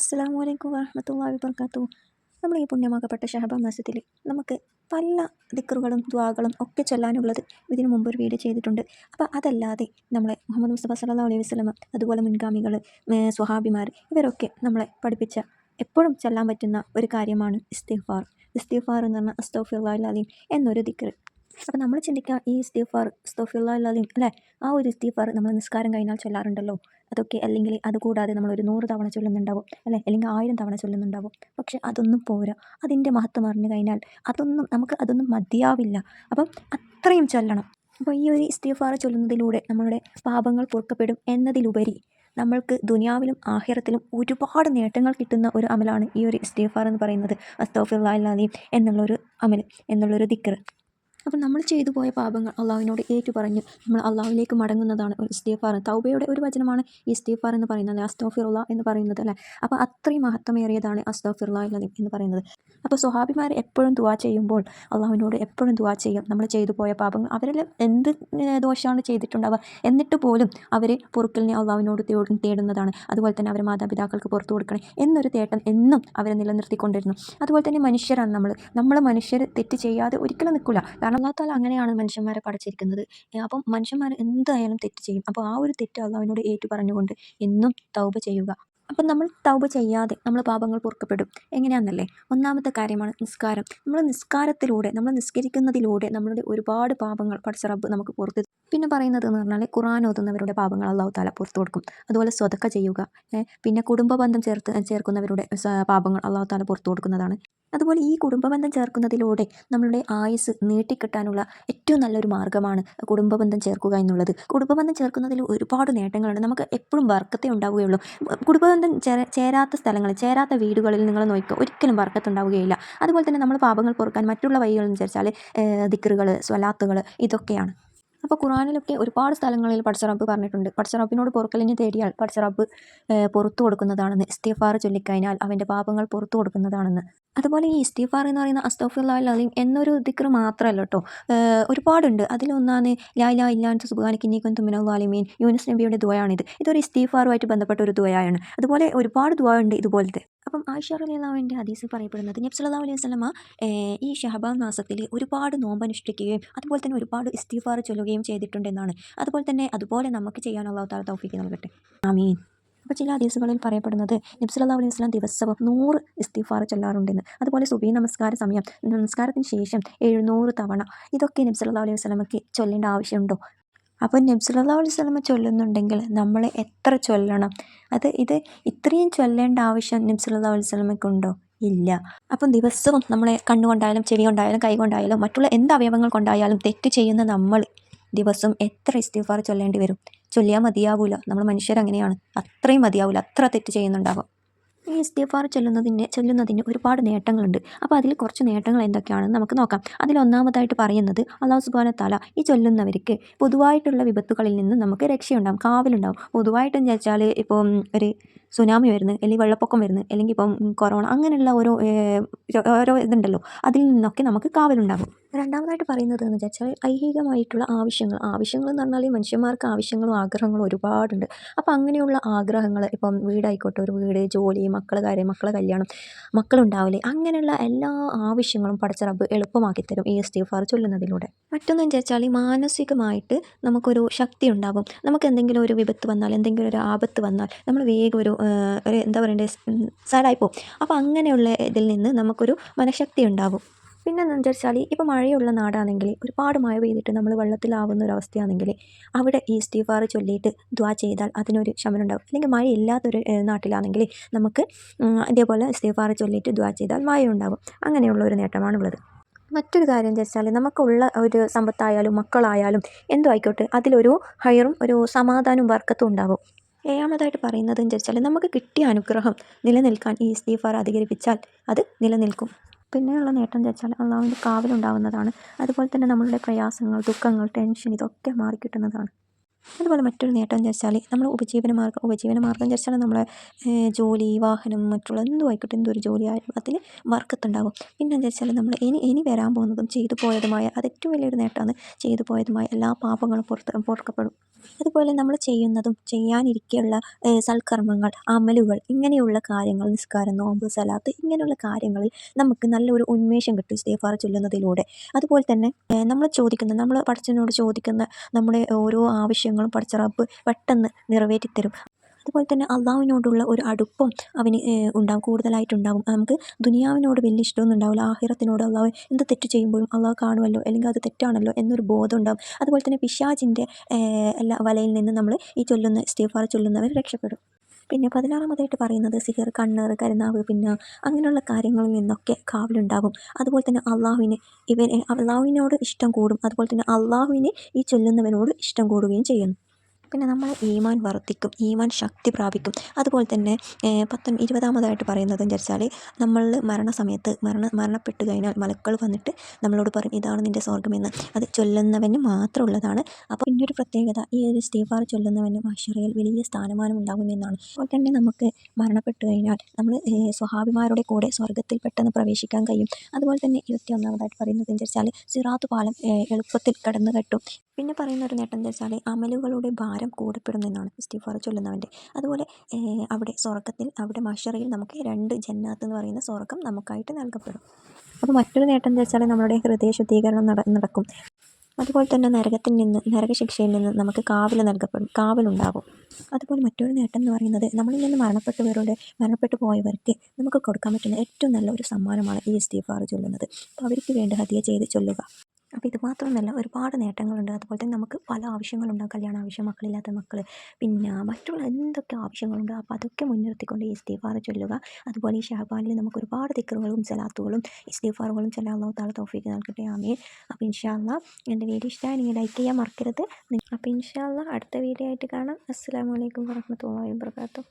അസ്സാം വലൈക്കും വാഹമത്തല്ലാ വർക്കാത്തു നമ്മൾ ഈ പുണ്യമാക്കപ്പെട്ട ഷഹബ മാസത്തിൽ നമുക്ക് പല ദിക്കറുകളും ദ്വാകളും ഒക്കെ ചൊല്ലാനുള്ളത് ഇതിനു മുമ്പ് ഒരു വീഡിയോ ചെയ്തിട്ടുണ്ട്. അപ്പോൾ അതല്ലാതെ നമ്മളെ മുഹമ്മദ് മുസ്തഫ സല്ലാ അലൈഹി വസ്ലമ അതുപോലെ മുൻഗാമികൾ സ്വഹാബിമാർ ഇവരൊക്കെ നമ്മളെ പഠിപ്പിച്ച എപ്പോഴും ചൊല്ലാൻ പറ്റുന്ന ഒരു കാര്യമാണ് ഇസ്തിഫാർ ഇസ്തിഫാർ എന്ന് പറഞ്ഞാൽ അസ്തോഫിള്ള അലീം എന്നൊരു ദിക്കർ അപ്പോൾ നമ്മൾ ചിന്തിക്കുക ഈ ഇസ്തീഫാർ ഇസ്തോഫിയുള്ള അലീം അല്ലേ? ആ ഒരു ഇസ്തീഫാർ നമ്മൾ നിസ്കാരം കഴിഞ്ഞാൽ ചൊല്ലാറുണ്ടല്ലോ. അതൊക്കെ അല്ലെങ്കിൽ അതുകൂടാതെ നമ്മൾ ഒരു നൂറ് തവണ ചൊല്ലുന്നുണ്ടാവും അല്ലേ? അല്ലെങ്കിൽ ആയിരം തവണ ചൊല്ലുന്നുണ്ടാവും. പക്ഷേ അതൊന്നും പോരാ. അതിന്റെ മഹത്വം അറിഞ്ഞു കഴിഞ്ഞാൽ അതൊന്നും നമുക്ക് അതൊന്നും മതിയാവില്ല. അപ്പം അത്രയും ചൊല്ലണം. അപ്പോൾ ഈ ഒരു ഇസ്തീഫാർ ചൊല്ലുന്നതിലൂടെ നമ്മളുടെ പാപങ്ങൾ പൊറുക്കപ്പെടും എന്നതിലുപരി നമ്മൾക്ക് ദുനിയാവിലും ആഹിറത്തിലും ഒരുപാട് നേട്ടങ്ങൾ കിട്ടുന്ന ഒരു അമലാണ് ഈ ഒരു ഇസ്തീഫാർ എന്ന് പറയുന്നത് അസ്തോഫിർ അലീം എന്നുള്ളൊരു അമൽ എന്നുള്ളൊരു ദിക്കർ അപ്പോൾ നമ്മൾ ചെയ്തു പോയ പാപങ്ങൾ അള്ളാഹുവിനോട് ഏറ്റു പറഞ്ഞ്. നമ്മൾ അള്ളാഹുവിലേക്ക് മടങ്ങുന്നതാണ് ഒരു ഇസ്തീഫാർ തൗബയുടെ ഒരു വചനമാണ് ഈ ഇസ്തീഫാർ എന്ന് പറയുന്നത് അസ്തോഫിറുള്ള എന്ന് പറയുന്നത് അല്ലേ? അപ്പോൾ അത്രയും മഹത്വമേറിയതാണ് അസ്തോഫിറുള്ള എന്ന് പറയുന്നത്. അപ്പോൾ സ്വഹാബിമാർ എപ്പോഴും ദുവാ ചെയ്യുമ്പോൾ അള്ളാഹുവിനോട് എപ്പോഴും ദുവാ ചെയ്യും. നമ്മൾ ചെയ്തു പോയ പാപങ്ങൾ അവരിൽ എന്ത് ദോഷമാണ് ചെയ്തിട്ടുണ്ടാവുക? എന്നിട്ട് പോലും അവർ പൊറുക്കലിനെ അള്ളാഹുവിനോട് തേടുന്നതാണ്. അതുപോലെ തന്നെ അവർ മാതാപിതാക്കൾക്ക് പുറത്തു കൊടുക്കണേ എന്നൊരു തേട്ടം എന്നും അവരെ നിലനിർത്തിക്കൊണ്ടിരുന്നു. അതുപോലെ തന്നെ മനുഷ്യരാണ് നമ്മൾ. നമ്മൾ മനുഷ്യർ തെറ്റ് ചെയ്യാതെ ഒരിക്കലും നിൽക്കില്ല. കാരണം അല്ലാത്താൽ അങ്ങനെയാണ് മനുഷ്യന്മാരെ പഠിച്ചിരിക്കുന്നത് അപ്പം മനുഷ്യന്മാർ എന്തായാലും തെറ്റ് ചെയ്യും. അപ്പോൾ ആ ഒരു തെറ്റ് അള്ളാഹുവിനോട് ഏറ്റു പറഞ്ഞുകൊണ്ട് എന്നും തൗബ ചെയ്യുക. അപ്പം നമ്മൾ തൗബ ചെയ്യാതെ നമ്മൾ പാപങ്ങൾ പൊറുക്കപ്പെടും. എങ്ങനെയാണെന്നല്ലേ ഒന്നാമത്തെ കാര്യമാണ് നിസ്കാരം. നമ്മൾ നിസ്കാരത്തിലൂടെ നമ്മൾ നിസ്കരിക്കുന്നതിലൂടെ നമ്മളുടെ ഒരുപാട് പാപങ്ങൾ പഠിച്ച റബ്ബ് നമുക്ക് പുറത്ത് പിന്നെ പറയുന്നത് എന്ന് പറഞ്ഞാൽ ഖുറാൻ ഓതുന്നവരുടെ പാപങ്ങൾ അള്ളാഹു താല പുറത്തു കൊടുക്കും. അതുപോലെ സ്വതക്ക ചെയ്യുക പിന്നെ കുടുംബ ബന്ധം ചേർത്ത് ചേർക്കുന്നവരുടെ പാപങ്ങൾ അള്ളാഹു താല പുറത്തു കൊടുക്കുന്നതാണ്. അതുപോലെ ഈ കുടുംബബന്ധം ചേർക്കുന്നതിലൂടെ നമ്മളുടെ ആയുസ് നീട്ടിക്കിട്ടാനുള്ള ഏറ്റവും നല്ലൊരു മാർഗമാണ് കുടുംബബന്ധം ചേർക്കുക എന്നുള്ളത്. കുടുംബബന്ധം ചേർക്കുന്നതിൽ ഒരുപാട് നേട്ടങ്ങളുണ്ട്. നമുക്ക് എപ്പോഴും വർക്കത്തെ ഉണ്ടാവുകയുള്ളൂ. കുടുംബബന്ധം ചേരാത്ത സ്ഥലങ്ങളിൽ ചേരാത്ത വീടുകളിൽ നിങ്ങൾ നോക്കുക ഒരിക്കലും വർക്കത്തുണ്ടാവുകയില്ല. അതുപോലെ തന്നെ നമ്മൾ പാപങ്ങൾ പൊറുക്കാൻ മറ്റുള്ള വഴികൾ വെച്ചാൽ ദിക്കറുകൾ സ്വലാത്തുകൾ ഇതൊക്കെയാണ്. അപ്പോൾ ഖുറാനിലൊക്കെ ഒരുപാട് സ്ഥലങ്ങളിൽ പടച്ചറബ് പറഞ്ഞിട്ടുണ്ട്. പടച്ചറബിനോട് പൊറുക്കലിനെ തേടിയാൽ പടച്ചറബ് പുറത്തു കൊടുക്കുന്നതാണെന്ന്. ഇസ്തിഫാർ ചൊല്ലിക്കഴിഞ്ഞാൽ അവന്റെ പാപങ്ങൾ പുറത്തു കൊടുക്കുന്നതാണെന്ന്. അതുപോലെ ഈ ഇസ്തിഫാർ എന്ന് പറയുന്ന അസ്തഫുല്ലാ അലീം എന്നൊരു ദിക്ർ മാത്രമല്ല കേട്ടോ ഒരുപാടുണ്ട്. അതിലൊന്നാണ് ഇല്ലാൻ സുബാനിക്കിന്നീക്കും തുമിനാലിമീൻ യൂനിസ് നബിയുടെ ദ്വയാണിത് ഇതൊരു ഇസ്തീഫാറുമായിട്ട് ബന്ധപ്പെട്ട ഒരു ദ്വയാണ് അതുപോലെ ഒരുപാട് ദ്വ ഉണ്ട് ഇതുപോലത്തെ. അപ്പം ആയിഷ അലിയാവിന്റെ ഹദീസിൽ പറയപ്പെടുന്നത് നബ്സല്ലാ അലൈഹി സ്വലമ ഈ ഷഹബാൻ മാസത്തിൽ ഒരുപാട് നോമ്പനുഷ്ഠിക്കുകയും അതുപോലെ തന്നെ ഒരുപാട് ഇസ്തീഫാർ ചൊല്ലുകയും ചെയ്തിട്ടുണ്ടെന്നാണ്. അതുപോലെ തന്നെ അതുപോലെ നമുക്ക് ചെയ്യാനുള്ള താല തൗഫീക്ക് നൽകട്ടെ. ആമീൻ. അപ്പോൾ ചില ഹദീസുകളിൽ പറയപ്പെടുന്നത് നബ്സല്ലാ അലൈഹി വസ്ലാം ദിവസവും നൂറ് ഇസ്തിഫാർ ചൊല്ലാറുണ്ടെന്ന്. അതുപോലെ സുബീ നമസ്കാര സമയം നമസ്കാരത്തിന് ശേഷം എഴുന്നൂറ് തവണ ഇതൊക്കെ നബ്സല്ലാ അലൈഹി സ്വലമക്ക് ചൊല്ലേണ്ട ആവശ്യമുണ്ടോ? അപ്പോൾ നബ്സല്ലാ അലൈഹി സ്വലമ ചൊല്ലുന്നുണ്ടെങ്കിൽ നമ്മൾ എത്ര ചൊല്ലണം? അത് ഇത് ഇത്രയും ചൊല്ലേണ്ട ആവശ്യം നബ്സല്ലാ അലൈഹി സ്വലമയ്ക്കുണ്ടോ ഇല്ല. അപ്പം ദിവസവും നമ്മളെ കണ്ണുകൊണ്ടായാലും ചെവി കൊണ്ടായാലും കൈ കൊണ്ടായാലും മറ്റുള്ള എന്ത് അവയവങ്ങൾ കൊണ്ടായാലും തെറ്റ് ചെയ്യുന്ന നമ്മൾ ദിവസം എത്ര ഇസ്തിഫാർ ചൊല്ലേണ്ടി വരും? ചൊല്ലിയാൽ മതിയാവില്ല നമ്മൾ മനുഷ്യരങ്ങനെയാണ്. അത്രയും മതിയാവില്ല അത്ര തെറ്റ് ചെയ്യുന്നുണ്ടാകും ഈ ആർ ചെല്ലുന്നതിന് ചെല്ലുന്നതിന് ഒരുപാട് നേട്ടങ്ങളുണ്ട്. അപ്പോൾ അതിൽ കുറച്ച് നേട്ടങ്ങൾ എന്തൊക്കെയാണെന്ന് നമുക്ക് നോക്കാം. അതിൽ ഒന്നാമതായിട്ട് പറയുന്നത് അള്ളാഹു സുബാന താല ഈ ചൊല്ലുന്നവർക്ക് പൊതുവായിട്ടുള്ള വിപത്തുകളിൽ നിന്ന് നമുക്ക് രക്ഷയുണ്ടാകും കാവലുണ്ടാകും പൊതുവായിട്ടെന്ന് വെച്ചാൽ ഇപ്പം ഒരു സുനാമി വരുന്നത് അല്ലെങ്കിൽ വെള്ളപ്പൊക്കം വരുന്നത് അല്ലെങ്കിൽ ഇപ്പം കൊറോണ അങ്ങനെയുള്ള ഓരോ ഓരോ ഇതുണ്ടല്ലോ അതിൽ നിന്നൊക്കെ നമുക്ക് കാവലുണ്ടാകും. രണ്ടാമതായിട്ട് പറയുന്നത് എന്ന് വെച്ചാൽ ഐഹികമായിട്ടുള്ള ആവശ്യങ്ങൾ ആവശ്യങ്ങൾ എന്ന് പറഞ്ഞാൽ മനുഷ്യന്മാർക്ക് ആവശ്യങ്ങളും ആഗ്രഹങ്ങളും ഒരുപാടുണ്ട്. അപ്പോൾ അങ്ങനെയുള്ള ആഗ്രഹങ്ങൾ ഇപ്പം വീടായിക്കോട്ടെ ഒരു വീട് ജോലി മക്കളെ കാര്യം മക്കളെ കല്യാണം മക്കളുണ്ടാവില്ലേ അങ്ങനെയുള്ള എല്ലാ ആവശ്യങ്ങളും പടച്ച റബ്ബ് എളുപ്പമാക്കി തരും ഈ ആർ ചൊല്ലുന്നതിലൂടെ. മറ്റൊന്നെന്ന് വെച്ചാൽ മാനസികമായിട്ട് നമുക്കൊരു ശക്തി ഉണ്ടാകും. നമുക്ക് എന്തെങ്കിലും ഒരു വിപത്ത് വന്നാൽ എന്തെങ്കിലും ഒരു ആപത്ത് വന്നാൽ നമ്മൾ വേഗം ഒരു ഒരു എന്താ പറയണ്ടേ സാഡായി പോകും അപ്പോൾ അങ്ങനെയുള്ള ഇതിൽ നിന്ന് നമുക്കൊരു മനഃശക്തി ഉണ്ടാവും. എന്താണെന്ന് വെച്ചാൽ ഇപ്പോൾ മഴയുള്ള നാടാണെങ്കിൽ ഒരുപാട് മഴ പെയ്തിട്ട് നമ്മൾ വെള്ളത്തിലാവുന്ന ഒരു അവസ്ഥയാണെങ്കിൽ അവിടെ ഈ സ്റ്റീഫാർ ചൊല്ലിയിട്ട് ദ്വാ ചെയ്താൽ അതിനൊരു ശമനം ഉണ്ടാവും അല്ലെങ്കിൽ മഴ ഇല്ലാത്തൊരു നാട്ടിലാണെങ്കിൽ നമുക്ക് ഇതേപോലെ സ്റ്റീഫാർ ചൊല്ലിയിട്ട് ദ്വാ ചെയ്താൽ മഴ ഉണ്ടാകും അങ്ങനെയുള്ള ഒരു നേട്ടമാണുള്ളത്. മറ്റൊരു കാര്യം വെച്ചാൽ നമുക്കുള്ള ഒരു സമ്പത്തായാലും മക്കളായാലും എന്തോ ആയിക്കോട്ടെ അതിലൊരു ഹയറും ഒരു സമാധാനവും വർക്കത്തും ഉണ്ടാവും. ഏഴാമതായിട്ട് പറയുന്നത് വെച്ചാൽ നമുക്ക് കിട്ടിയ അനുഗ്രഹം നിലനിൽക്കാൻ ഈ ഇസ്തീഫാർ അധികരിപ്പിച്ചാൽ അത് നിലനിൽക്കും. പിന്നെയുള്ള നേട്ടം വെച്ചാൽ അള്ളാഹുവിന്റെ കാവലുണ്ടാവുന്നതാണ്. അതുപോലെ തന്നെ നമ്മളുടെ പ്രയാസങ്ങൾ ദുഃഖങ്ങൾ ടെൻഷൻ ഇതൊക്കെ മാറിക്കിട്ടുന്നതാണ്. അതുപോലെ മറ്റൊരു നേട്ടം എന്ന് വെച്ചാൽ നമ്മൾ ഉപജീവന മാർഗം ഉപജീവന മാർഗം എന്ന് വെച്ചാൽ നമ്മളെ ജോലി വാഹനം മറ്റുള്ള എന്തും ആയിക്കോട്ടെ എന്തൊരു ജോലി ആയാലും അതിൽ വർക്കത്തുണ്ടാകും പിന്നെ എന്താ വെച്ചാൽ നമ്മൾ ഇനി ഇനി വരാൻ പോകുന്നതും ചെയ്തു പോയതുമായ അത് ഏറ്റവും വലിയൊരു നേട്ടമാണ് ചെയ്തു പോയതുമായ എല്ലാ പാപങ്ങളും പുറത്ത് പുറക്കപ്പെടും. അതുപോലെ നമ്മൾ ചെയ്യുന്നതും ചെയ്യാനിരിക്കെയുള്ള സൽക്കർമ്മങ്ങൾ അമലുകൾ ഇങ്ങനെയുള്ള കാര്യങ്ങൾ നിസ്കാരം നോമ്പ് സലാത്ത് ഇങ്ങനെയുള്ള കാര്യങ്ങളിൽ നമുക്ക് നല്ലൊരു ഉന്മേഷം കിട്ടും സ്റ്റേഫാർ ചൊല്ലുന്നതിലൂടെ. അതുപോലെ തന്നെ നമ്മൾ ചോദിക്കുന്ന നമ്മൾ പഠിച്ചതിനോട് ചോദിക്കുന്ന നമ്മുടെ ഓരോ ആവശ്യങ്ങളും പഠിച്ച റബ്ബ് പെട്ടെന്ന് നിറവേറ്റിത്തരും. അതുപോലെ തന്നെ അള്ളാഹുവിനോടുള്ള ഒരു അടുപ്പം അവന് ഉണ്ടാവും കൂടുതലായിട്ടുണ്ടാവും. നമുക്ക് ദുനിയാവിനോട് വലിയ ഇഷ്ടമൊന്നും ഉണ്ടാവില്ല. ആഹിറത്തിനോട് അള്ളാഹു എന്ത് തെറ്റ് ചെയ്യുമ്പോഴും അള്ളാഹു കാണുമല്ലോ അല്ലെങ്കിൽ അത് തെറ്റാണല്ലോ എന്നൊരു ബോധം ഉണ്ടാവും അതുപോലെ തന്നെ പിശാജിന്റെ എല്ലാ വലയിൽ നിന്ന് നമ്മൾ ഈ ചൊല്ലുന്ന സ്റ്റീഫാർ ചൊല്ലുന്നവർ രക്ഷപ്പെടും. പിന്നെ പതിനാറാമതായിട്ട് പറയുന്നത് സിഹർ കണ്ണേറ് കരുനാവ് പിന്നെ അങ്ങനെയുള്ള കാര്യങ്ങളിൽ നിന്നൊക്കെ കാവലുണ്ടാകും. അതുപോലെ തന്നെ അള്ളാഹുവിനെ ഇവൻ അള്ളാഹുവിനോട് ഇഷ്ടം കൂടും. അതുപോലെ തന്നെ അള്ളാഹുവിനെ ഈ ചൊല്ലുന്നവനോട് ഇഷ്ടം കൂടുകയും ചെയ്യുന്നു. പിന്നെ നമ്മൾ ഈമാൻ വർദ്ധിക്കും ഈമാൻ ശക്തി പ്രാപിക്കും. അതുപോലെ തന്നെ പത്തൊൻ ഇരുപതാമതായിട്ട് പറയുന്നത് എന്ന് വെച്ചാൽ നമ്മൾ മരണസമയത്ത് മരണ മരണപ്പെട്ട് കഴിഞ്ഞാൽ മലക്കൾ വന്നിട്ട് നമ്മളോട് പറയും ഇതാണ് നിന്റെ സ്വർഗമെന്ന് അത് ചൊല്ലുന്നവന് മാത്രമുള്ളതാണ്. അപ്പോൾ പിന്നെ ഒരു പ്രത്യേകത ഈ ഒരു സ്റ്റീഫാർ ചൊല്ലുന്നവന് മഷറയിൽ വലിയ സ്ഥാനമാനം ഉണ്ടാകുമെന്നാണ് അപ്പോൾ തന്നെ നമുക്ക് മരണപ്പെട്ട് കഴിഞ്ഞാൽ നമ്മൾ സ്വഹാഭിമാരുടെ കൂടെ സ്വർഗത്തിൽ പെട്ടെന്ന് പ്രവേശിക്കാൻ കഴിയും. അതുപോലെ തന്നെ ഇരുപത്തി ഒന്നാമതായിട്ട് പറയുന്നത് വെച്ചാൽ സിറാത്ത് പാലം എളുപ്പത്തിൽ കടന്നു കെട്ടും പിന്നെ പറയുന്ന ഒരു നേട്ടം എന്താ വെച്ചാൽ അമലുകളുടെ ഭാരം കൂടപ്പെടുന്നെന്നാണ് ഇസ്റ്റിഫാർ ചൊല്ലുന്നവന്റെ. അതുപോലെ അവിടെ സ്വർഗത്തിൽ അവിടെ മഷറയിൽ നമുക്ക് രണ്ട് ജന്നാത്ത് എന്ന് പറയുന്ന സ്വർഗം നമുക്കായിട്ട് നൽകപ്പെടും. അപ്പോൾ മറ്റൊരു നേട്ടം എന്താ വെച്ചാൽ നമ്മുടെ ഹൃദയ ശുദ്ധീകരണം നട നടക്കും. അതുപോലെ തന്നെ നരകത്തിൽ നിന്ന് നരകശിക്ഷയിൽ നിന്ന് നമുക്ക് കാവൽ നൽകപ്പെടും കാവലുണ്ടാകും അതുപോലെ മറ്റൊരു നേട്ടം എന്ന് പറയുന്നത് നമ്മളിൽ നിന്ന് മരണപ്പെട്ടവരോട് മരണപ്പെട്ടു പോയവർക്ക് നമുക്ക് കൊടുക്കാൻ പറ്റുന്ന ഏറ്റവും നല്ല ഒരു സമ്മാനമാണ് ഈ ഇസ്തിഗ്ഫാർ ചൊല്ലുന്നത്. അപ്പോൾ അവർക്ക് വേണ്ടി ഹതിയ ചെയ്ത് ചൊല്ലുക. അപ്പോൾ ഇത് മാത്രമല്ല ഒരുപാട് നേട്ടങ്ങളുണ്ട്. അതുപോലെ തന്നെ നമുക്ക് പല ആവശ്യങ്ങളുണ്ടാകും കല്യാണ ആവശ്യം മക്കളില്ലാത്ത മക്കൾ പിന്നെ മറ്റുള്ള എന്തൊക്കെ ആവശ്യങ്ങളുണ്ട്? അപ്പോൾ അതൊക്കെ മുൻനിർത്തിക്കൊണ്ട് ഈ ഇസ്തീഫാറ് ചൊല്ലുക. അതുപോലെ ഈ ഷഹബാനിൽ നമുക്ക് ഒരുപാട് തിക്കറുകളും സലാത്തുകളും ഇസ്തീഫാറുകളും ചില അള്ളാഹു താല തൗഫീക്ക് നൽകട്ടെ. ആമീൻ. അപ്പോൾ ഇൻഷാല്ല എന്റെ വീഡിയോ ഇഷ്ടമായി നിങ്ങൾ ലൈക്ക് ചെയ്യാൻ മറക്കരുത്. അപ്പോൾ ഇൻഷാല്ല അടുത്ത വീഡിയോ ആയിട്ട് കാണാം. അസ്സാം വലൈക്കും വർഹമത്തല്ലാ വാബർക്കാത്തു